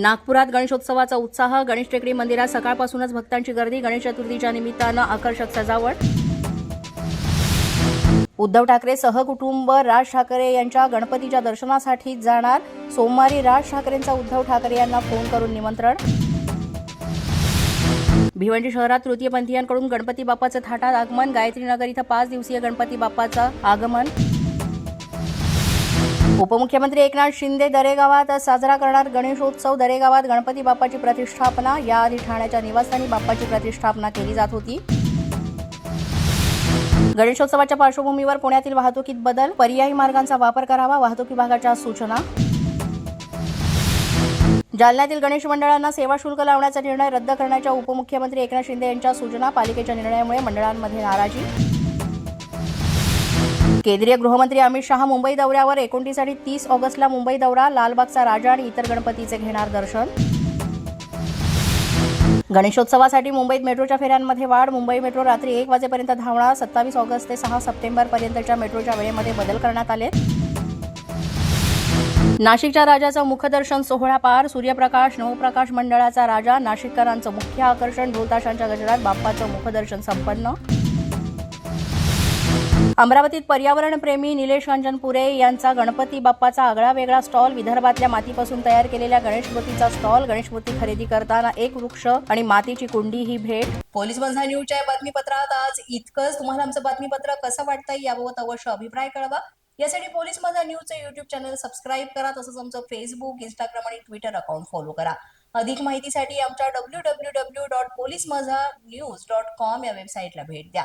नागपुरात गणेशोत्सवाचा उत्साह गणेश टेकडी मंदिरात सकाळपासूनच भक्तांची गर्दी गणेश चतुर्थीच्या निमित्तानं आकर्षक सजावट. उद्धव ठाकरे सहकुटुंब राज ठाकरे यांच्या गणपतीच्या दर्शनासाठी जाणार. सोमवारी राज ठाकरेंचा उद्धव ठाकरे यांना फोन करून निमंत्रण. भिवंडी शहरात तृतीयपंथीयांकडून गणपती बाप्पाचं थाटात आगमन. गायत्रीनगर इथं पाच दिवसीय गणपती बाप्पाचं आगमन. उपमुख्यमंत्री एकनाथ शिंदे दरेगावात साजरा करणार गणेशोत्सव. दरेगावात गणपती बाप्पाची प्रतिष्ठापना. याआधी ठाण्याच्या निवासस्थानी बाप्पाची प्रतिष्ठापना केली जात होती. गणेशोत्सवाच्या पार्श्वभूमीवर पुण्यातील वाहतुकीत बदल. पर्यायी मार्गांचा वापर करावा वाहतूक विभागाच्या सूचना. जालन्यातील गणेश मंडळांना सेवा शुल्क लावण्याचा निर्णय रद्द करण्याच्या उपमुख्यमंत्री एकनाथ शिंदे यांच्या सूचना. पालिकेच्या निर्णयामुळे मंडळांमध्ये नाराजी. केंद्रीय गृहमंत्री अमित शहा मुंबई दौऱ्यावर एकोणतीस आणि तीस ऑगस्टला मुंबई दौरा लालबागचा राजा आणि इतर गणपतीचे घेणार दर्शन. गणेशोत्सवासाठी मुंबईत मेट्रोच्या फेऱ्यांमध्ये वाढ मुंबई मेट्रो रात्री एक वाजेपर्यंत धावणार सत्तावीस ऑगस्ट ते सहा सप्टेंबर पर्यंतच्या मेट्रोच्या वेळेमध्ये बदल करण्यात आले. नाशिकच्या राजाचं मुखदर्शन सोहळा पार सूर्यप्रकाश नवप्रकाश मंडळाचा राजा नाशिककरांचं मुख्य आकर्षण ढोलताशांच्या गजरात बाप्पाचं मुखदर्शन संपन्न. अमरावतीत पर्यावरणप्रेमी निलेश अंजनपुरे यांचा गणपती बाप्पाचा आगळा वेगळा स्टॉल विदर्भातल्या मातीपासून तयार केलेल्या गणेशमूर्तीचा स्टॉल. गणेशमूर्ती खरेदी करताना एक वृक्ष आणि मातीची कुंडी ही भेट. पोलीस बंधा न्यूजच्या या बातमीपत्रात आज इतकंच. तुम्हाला आमचं बातमीपत्र कसं वाटतं याबाबत अवश्य अभिप्राय कळवा. यासाठी पोलीस माझा न्यूजचं युट्यूब चॅनल सबस्क्राईब करा तसंच आमचं फेसबुक इंस्टाग्राम आणि ट्विटर अकाउंट फॉलो करा. अधिक माहितीसाठी आमच्या W W W dot police Majha news dot com या वेबसाईटला भेट द्या.